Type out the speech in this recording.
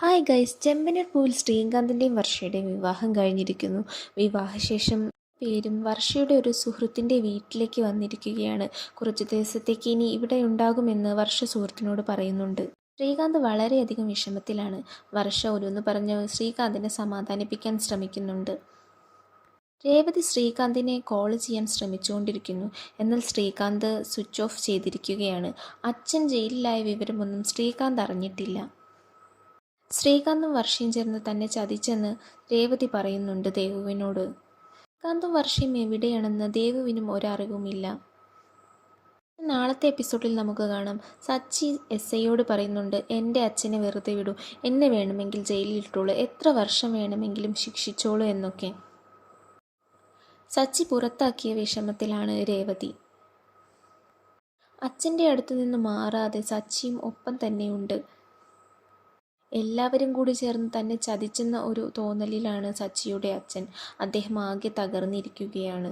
Hi guys ചെമ്പനൂർ പൂവിൽ ശ്രീകാന്തിന്റെയും വർഷയുടെയും വിവാഹം കഴിഞ്ഞിരിക്കുന്നു. വിവാഹശേഷം പേരും വർഷയുടെ ഒരു സുഹൃത്തിന്റെ വീട്ടിലേക്ക് വന്നിരിക്കുകയാണ്. കുറച്ച് ദിവസത്തേക്ക് ഇനി ഇവിടെ ഉണ്ടാകുമെന്ന് വർഷ സുഹൃത്തിനോട് പറയുന്നുണ്ട്. ശ്രീകാന്ത് വളരെയധികം വിഷമത്തിലാണ്. വർഷ ഓരോന്ന് പറഞ്ഞ് ശ്രീകാന്തിനെ സമാധാനിപ്പിക്കാൻ ശ്രമിക്കുന്നുണ്ട്. രേവതി ശ്രീകാന്തിനെ കോൾ ചെയ്യാൻ ശ്രമിച്ചുകൊണ്ടിരിക്കുന്നു. എന്നാൽ ശ്രീകാന്ത് സ്വിച്ച് ഓഫ് ചെയ്തിരിക്കുകയാണ്. അച്ഛൻ ജയിലിലായ വിവരമൊന്നും ശ്രീകാന്ത് അറിഞ്ഞിട്ടില്ല. ശ്രീകാന്തും വർഷയും ചേർന്ന് തന്നെ ചതിച്ചെന്ന് രേവതി പറയുന്നുണ്ട് ദേവുവിനോട്. ശ്രീകാന്തും വർഷയും എവിടെയാണെന്ന് ദേവുവിനും ഒരറിവുമില്ല. നാളത്തെ എപ്പിസോഡിൽ നമുക്ക് കാണാം. സച്ചി എസ് ഐയോട് പറയുന്നുണ്ട് എന്റെ അച്ഛനെ വെറുതെ വിടൂ. എന്നെ വേണമെങ്കിൽ ജയിലിൽ ഇട്ടോളൂ എത്ര വർഷം വേണമെങ്കിലും ശിക്ഷിച്ചോളൂ എന്നൊക്കെ. സച്ചി പുറത്താക്കിയ വിഷമത്തിലാണ് രേവതി. അച്ഛന്റെ അടുത്തു നിന്ന് മാറാതെ സച്ചിയും ഒപ്പം തന്നെയുണ്ട്. എല്ലാവരും കൂടി ചേർന്ന് തന്നെ ചതിച്ചെന്ന ഒരു തോന്നലിലാണ് സച്ചിയുടെ അച്ഛൻ. അദ്ദേഹം ആകെ തകർന്നിരിക്കുകയാണ്.